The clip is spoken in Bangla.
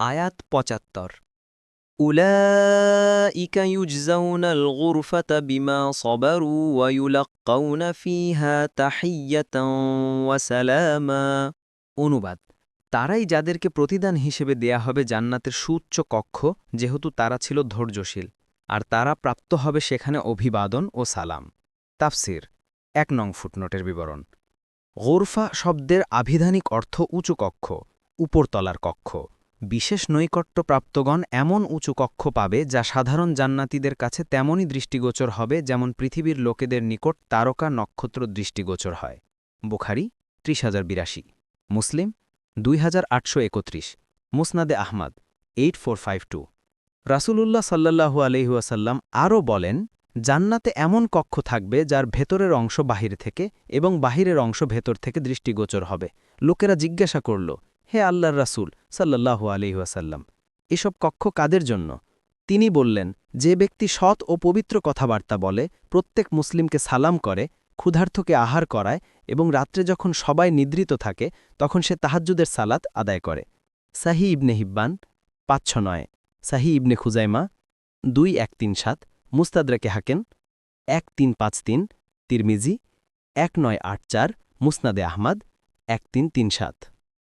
আয়াত পঁচাত্তর। বিমা সবারু ওয়া ইউলাক্কাউনা ফিহা তাহিয়াতাও ওয়া অনুবাদ, তারাই যাদেরকে প্রতিদান হিসেবে দেয়া হবে জান্নাতের সুউচ্চ কক্ষ, যেহেতু তারা ছিল ধৈর্যশীল, আর তারা প্রাপ্ত হবে সেখানে অভিবাদন ও সালাম। তাফসির, এক নং ফুটনোটের বিবরণ। গোরফা শব্দের আভিধানিক অর্থ উঁচু কক্ষ, উপরতলার কক্ষ। বিশেষ নৈকট্যপ্রাপ্তগণ এমন উঁচু কক্ষ পাবে যা সাধারণ জান্নাতিদের কাছে তেমনই দৃষ্টিগোচর হবে যেমন পৃথিবীর লোকেদের নিকট তারকা নক্ষত্র দৃষ্টিগোচর হয়। বুখারি, ত্রিশ হাজার বিরাশি। মুসলিম, দুই হাজার আটশো একত্রিশ। মুসনাদে আহমাদ, এইট ফোর ফাইভ টু। রাসূলুল্লাহ সাল্লাহু আলহিউসাল্লাম আরও বলেন, জান্নাতে এমন কক্ষ থাকবে যার ভেতরের অংশ বাহির থেকে এবং বাহিরের অংশ ভেতর থেকে দৃষ্টিগোচর হবে। লোকেরা জিজ্ঞাসা করল হে আল্লাহর রাসূল সাল্লাহু আলহিহাসাল্লাম এসব কক্ষ কাদের জন্য? তিনি বললেন, যে ব্যক্তি সৎ ও পবিত্র কথাবার্তা বলে, প্রত্যেক মুসলিমকে সালাম করে ক্ষুধার্থকে আহার করায় এবং রাত্রে যখন সবাই নিদ্রিত থাকে, তখন সে তাহাজ্জুদের সালাত আদায় করে। সাহি ইবনে হিব্বান, পাঁচ নয় সাহি ইবনে খুজাইমা, দুই এক তিন সাত মুস্তাদরাকে হাকেন এক তিন পাঁচ তিন, তিরমিজি, এক নয় আট চার, মুসনাদে আহমাদ, এক তিন তিন সাত।